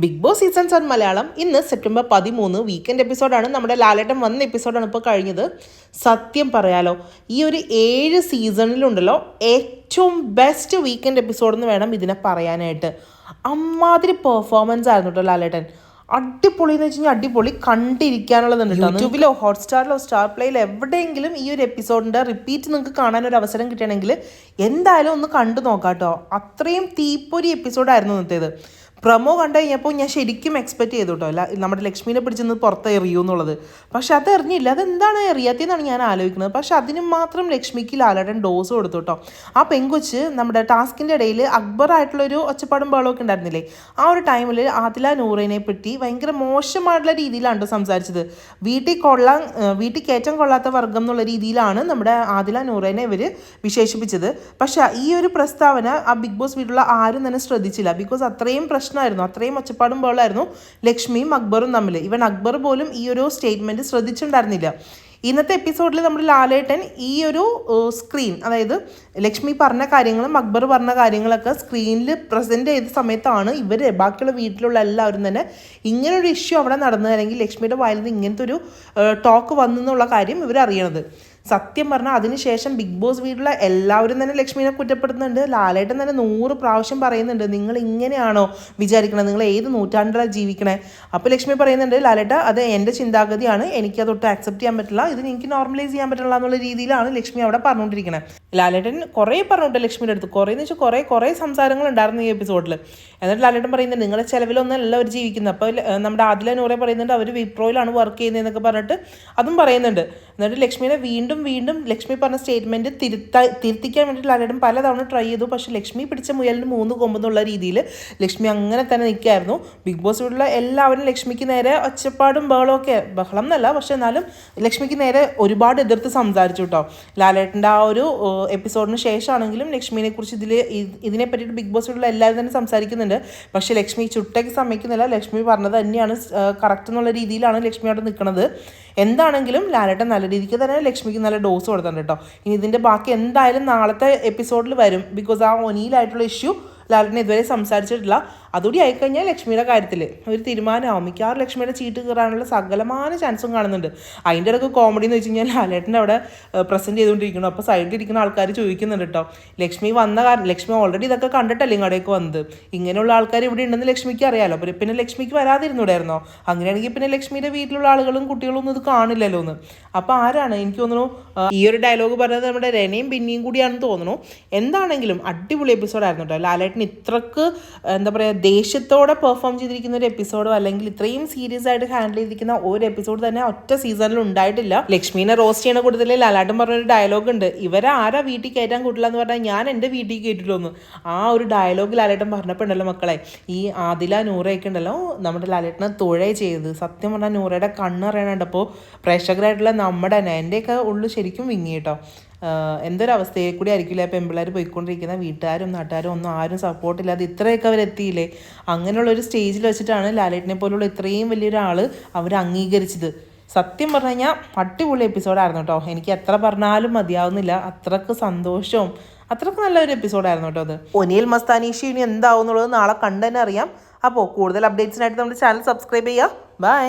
Bigg Boss season seven Malayalam. ഇന്ന് September പതിമൂന്ന് weekend എപ്പിസോഡാണ് നമ്മുടെ ലാലേട്ടൻ വന്ന എപ്പിസോഡാണ് ഇപ്പോൾ കഴിഞ്ഞത്. സത്യം പറയാലോ ഈ ഒരു ഏഴ് സീസണിലുണ്ടല്ലോ ഏറ്റവും ബെസ്റ്റ് വീക്കെൻഡ് എപ്പിസോഡ് എന്ന് വേണം ഇതിനെ പറയാനായിട്ട്. അമ്മാതിരി പെർഫോമൻസ് ആയിരുന്നു കേട്ടോ ലാലേട്ടൻ. അടിപൊളി എന്ന് വെച്ച് കഴിഞ്ഞാൽ അടിപൊളി കണ്ടിരിക്കാനുള്ളതുണ്ട് യൂട്യൂബിലോ ഹോട്ട്സ്റ്റാറിലോ സ്റ്റാർ പ്ലേയിലോ എവിടെയെങ്കിലും ഈ ഒരു എപ്പിസോഡിന്റെ റിപ്പീറ്റ് നിങ്ങൾക്ക് കാണാൻ ഒരു അവസരം കിട്ടണമെങ്കിൽ എന്തായാലും ഒന്ന് കണ്ടു നോക്കാം കേട്ടോ അത്രയും തീപ്പൊരി എപ്പിസോഡായിരുന്നു ഇന്നത്തേത്. പ്രൊമോ കണ്ടു കഴിഞ്ഞപ്പോൾ ഞാൻ ശരിക്കും എക്സ്പെക്ട് ചെയ്തു കേട്ടോ. അല്ല നമ്മുടെ ലക്ഷ്മീനെ പിടിച്ചെന്ന് പുറത്ത് എറിയൂ എന്നുള്ളത്. പക്ഷെ അത് എറിഞ്ഞില്ല. അതെന്താണ് എറിയാത്തതെന്നാണ് ഞാൻ ആലോചിക്കുന്നത്. പക്ഷെ അതിന് മാത്രം ലക്ഷ്മിക്ക് ലാലടൻ ഡോസ് കൊടുത്തു കേട്ടോ. ആ പെങ്കൊച്ച് നമ്മുടെ ടാസ്കിന്റെ ഇടയിൽ അക്ബർ ആയിട്ടുള്ളൊരു ഒച്ചപ്പാടും ബഹളമൊക്കെ ഉണ്ടായിരുന്നില്ലേ? ആ ഒരു ടൈമിൽ ആദില നൂറിനെ പറ്റി ഭയങ്കര മോശമായിട്ടുള്ള രീതിയിലാണ് സംസാരിച്ചത്. വീട്ടിൽ കൊള്ളാൻ വീട്ടിൽ കയറ്റം കൊള്ളാത്ത വർഗം എന്നുള്ള രീതിയിലാണ് നമ്മുടെ ആദില നൂറേനെ ഇവർ വിശേഷിപ്പിച്ചത്. പക്ഷേ ഈ ഒരു പ്രസ്താവന ആ ബിഗ് ബോസ് വീട്ടിലുള്ള ആരും തന്നെ ശ്രദ്ധിച്ചില്ല. ബിക്കോസ് അത്രയും പ്രശ്നമായിരുന്നു. അത്രയും ഒച്ചപ്പാടും ബഹളമായിരുന്നു ലക്ഷ്മിയും അക്ബറും തമ്മിൽ. ഇവൻ അക്ബർ പോലും ഈ ഒരു സ്റ്റേറ്റ്മെന്റ് ശ്രദ്ധിച്ചിട്ടുണ്ടായിരുന്നില്ല. ഇന്നത്തെ എപ്പിസോഡിൽ നമ്മൾ ലാലേട്ടൻ ഈ ഒരു സ്ക്രീൻ അതായത് ലക്ഷ്മി പറഞ്ഞ കാര്യങ്ങളും അക്ബർ പറഞ്ഞ കാര്യങ്ങളൊക്കെ സ്ക്രീനിൽ പ്രസന്റ് ചെയ്ത സമയത്താണ് ഇവർ ബാക്കിയുള്ള വീട്ടിലുള്ള എല്ലാവരും തന്നെ ഇങ്ങനൊരു ഇഷ്യൂ അവിടെ നടന്നത് അല്ലെങ്കിൽ ലക്ഷ്മിയുടെ വായിൽ നിന്ന് ഇങ്ങനത്തെ ഒരു ടോക്ക് വന്നു എന്നുള്ള കാര്യം ഇവർ അറിയണത് സത്യം പറഞ്ഞാൽ അതിനുശേഷം ബിഗ് ബോസ് വീട്ടിലെ എല്ലാവരും തന്നെ ലക്ഷ്മിനെ കുറ്റപ്പെടുത്തുന്നുണ്ട്. ലാലേട്ടൻ തന്നെ നൂറ് പ്രാവശ്യം പറയുന്നുണ്ട് നിങ്ങൾ ഇങ്ങനെയാണോ വിചാരിക്കണത് നിങ്ങൾ ഏത് നൂറ്റാണ്ടിലാണ് ജീവിക്കണേ? അപ്പോൾ ലക്ഷ്മി പറയുന്നുണ്ട് ലാലേട്ട അത് എന്റെ ചിന്താഗതിയാണ്. എനിക്ക് എനിക്കതൊട്ട് അക്സെപ്റ്റ് ചെയ്യാൻ പറ്റില്ല. ഇത് എനിക്ക് നോർമലൈസ് ചെയ്യാൻ പറ്റില്ല എന്നുള്ള രീതിയിലാണ് ലക്ഷ്മി അവിടെ പറഞ്ഞുകൊണ്ടിരിക്കുന്നത് ലാലേട്ടൻ കുറേ പറഞ്ഞിട്ട് ലക്ഷ്മിയുടെ അടുത്ത്. കുറേ എന്ന് വെച്ചാൽ കുറേ കുറേ സംസാരങ്ങൾ ഉണ്ടായിരുന്നു ഈ എപ്പിസോഡിൽ എന്നിട്ട് ലാലേട്ടൻ പറയുന്നുണ്ട് നിങ്ങളുടെ ചിലവിലൊന്നും അല്ല അവർ ജീവിക്കുന്നത് അപ്പോൾ നമ്മുടെ ആദില നൂറെ പറയുന്നുണ്ട് അവർ വിപ്രോയിലാണ് വർക്ക് ചെയ്യുന്നതെന്നൊക്കെ പറഞ്ഞിട്ട് അതും പറയുന്നുണ്ട്. എന്നിട്ട് ലക്ഷ്മിനെ വീണ്ടും വീണ്ടും വീണ്ടും ലക്ഷ്മി പറഞ്ഞ സ്റ്റേറ്റ്മെന്റ് തിരുത്ത തിരുത്തിക്കാൻ വേണ്ടിയിട്ട് ലാലേട്ടൻ പലതവണ ട്രൈ ചെയ്തു. പക്ഷേ ലക്ഷ്മി പിടിച്ച മുയലിന് മൂന്ന് കൊമ്പെന്നുള്ള രീതിയിൽ ലക്ഷ്മി അങ്ങനെ തന്നെ നിൽക്കായിരുന്നു ബിഗ് ബോസ് വീട്ടിലുള്ള എല്ലാവരും ലക്ഷ്മിക്ക് നേരെ ഒച്ചപ്പാടും ബഹളവും ഒക്കെ ബഹളം എന്നല്ല പക്ഷെ എന്നാലും ലക്ഷ്മിക്ക് നേരെ ഒരുപാട് എതിർത്ത് സംസാരിച്ചു കേട്ടോ ലാലേട്ടന്റെ ആ ഒരു എപ്പിസോഡിന് ശേഷമാണെങ്കിലും ലക്ഷ്മിനെ കുറിച്ച് ഇതിൽ ഇതിനെ പറ്റിയിട്ട് ബിഗ് ബോസ് വീട്ടിലുള്ള എല്ലാവരും തന്നെ സംസാരിക്കുന്നുണ്ട്. പക്ഷേ ലക്ഷ്മി ചുട്ടയ്ക്ക് സമ്മതിക്കുന്നില്ല. ലക്ഷ്മി പറഞ്ഞത് തന്നെയാണ് കറക്റ്റ് എന്നുള്ള രീതിയിലാണ് ലക്ഷ്മി അവിടെ നിൽക്കുന്നത് എന്താണെങ്കിലും ലാലേട്ടൻ നല്ല രീതിക്ക് തന്നെ ലക്ഷ്മിക്ക് നല്ല ഡോസ് കൊടുത്തിട്ടുണ്ട് കേട്ടോ. ഇനി ഇതിന്റെ ബാക്കി എന്തായാലും നാളത്തെ എപ്പിസോഡിൽ വരും. ബിക്കോസ് ആ ഒനിയിലായിട്ടുള്ള ഇഷ്യൂ ലാലേട്ടൻ ഇതുവരെ സംസാരിച്ചിട്ടില്ല. അതുകൂടി ആയിക്കഴിഞ്ഞാൽ ലക്ഷ്മിയുടെ കാര്യത്തിൽ ഒരു തീരുമാനമാവും. മിക്കവാറും ലക്ഷ്മിയുടെ ചീട്ട് കയറാനുള്ള സകലമായ ചാൻസും കാണുന്നുണ്ട്. അതിന്റെ ഇടയ്ക്ക് കോമഡി എന്ന് വെച്ച് കഴിഞ്ഞാൽ ലാലേട്ടൻ അവിടെ പ്രസന്റ് ചെയ്തുകൊണ്ടിരിക്കുന്നു. അപ്പോൾ സൈഡിൽ ഇരിക്കുന്ന ആൾക്കാർ ചോദിക്കുന്നുണ്ട് കേട്ടോ ലക്ഷ്മി വന്ന കാരണം ലക്ഷ്മി ഓൾറെഡി ഇതൊക്കെ കണ്ടിട്ടല്ലേ ഇങ്ങോട്ടേക്ക് വന്നത്? ഇങ്ങനെയുള്ള ആൾക്കാർ ഇവിടെ ഉണ്ടെന്ന് ലക്ഷ്മിക്ക് അറിയാമല്ലോ അപ്പോൾ പിന്നെ ലക്ഷ്മിക്ക് വരാതിരുന്നൂടായിരുന്നോ? അങ്ങനെയാണെങ്കിൽ പിന്നെ ലക്ഷ്മിയുടെ വീട്ടിലുള്ള ആളുകളും കുട്ടികളും ഒന്നും ഇത് കാണില്ലല്ലോ എന്ന്. അപ്പോൾ ആരാണ്? എനിക്ക് തോന്നുന്നു ഈ ഒരു ഡയലോഗ് പറഞ്ഞത് നമ്മുടെ രനയും പിന്നെയും കൂടിയാണെന്ന് തോന്നുന്നു. എന്താണെങ്കിലും അടിപൊളി എപ്പിസോഡായിരുന്നു കേട്ടോ ലാലേട്ടൻ ഇത്രക്ക് എന്താ പറയുക ദേഷ്യത്തോടെ പെർഫോം ചെയ്തിരിക്കുന്ന ഒരു എപ്പിസോഡോ അല്ലെങ്കിൽ ഇത്രയും സീരിയസ് ആയിട്ട് ഹാൻഡിൽ ചെയ്തിരിക്കുന്ന ഒരു എപ്പിസോഡ് തന്നെ ഒറ്റ സീസണിൽ ഉണ്ടായിട്ടില്ല. ലക്ഷ്മീനെ റോസ്റ്റ് ചെയ്യണ കൂടുതൽ ലാലാട്ടൻ പറഞ്ഞൊരു ഡയലോഗ് ഉണ്ട്. ഇവരെ ആരാ വീട്ടിൽ കയറ്റാൻ കൂട്ടില്ല എന്ന് പറഞ്ഞാൽ ഞാൻ എന്റെ വീട്ടിൽ കയറ്റിട്ടുള്ളൂ ആ ഒരു ഡയലോഗ് ലാലേട്ടൻ പറഞ്ഞപ്പോൾ ഉണ്ടല്ലോ മക്കളെ. ഈ ആദില നൂറയൊക്കെ ഉണ്ടല്ലോ. നമ്മുടെ ലാലേട്ടനെ തുഴ ചെയ്ത്. സത്യം പറഞ്ഞാൽ നൂറയുടെ കണ്ണറിയണുണ്ടപ്പോൾ പ്രേക്ഷകരായിട്ടുള്ള നമ്മുടെ തന്നെ എന്റെയൊക്കെ ഉള്ളു ശരിക്കും വിങ്ങി കേട്ടോ. എന്തൊരവസ്ഥയിൽ കൂടി ആയിരിക്കില്ല പെൺപിള്ളേർ പോയിക്കൊണ്ടിരിക്കുന്ന? വീട്ടുകാരും നാട്ടുകാരും ഒന്നും ആരും സപ്പോർട്ടില്ലാതെ ഇത്രയൊക്കെ അവരെത്തിയില്ലേ അങ്ങനെയുള്ള ഒരു സ്റ്റേജിൽ വെച്ചിട്ടാണ് ലാലേട്ടിനെ പോലുള്ള ഇത്രയും വലിയൊരാൾ അവർ അംഗീകരിച്ചത്. സത്യം പറഞ്ഞു കഴിഞ്ഞാൽ അടിപൊളി എപ്പിസോഡായിരുന്നു കേട്ടോ എനിക്ക് എത്ര പറഞ്ഞാലും മതിയാവുന്നില്ല. അത്രയ്ക്ക് സന്തോഷവും അത്രയ്ക്ക് നല്ലൊരു എപ്പിസോഡായിരുന്നു കേട്ടോ അത്. ഒനിയൽ മസ്താനീഷി ഇനി എന്താവും എന്നുള്ളത് നാളെ കണ്ടു തന്നെ അറിയാം. അപ്പോൾ കൂടുതൽ അപ്ഡേറ്റ്സിനായിട്ട് നമ്മുടെ ചാനൽ സബ്സ്ക്രൈബ് ചെയ്യുക ബൈ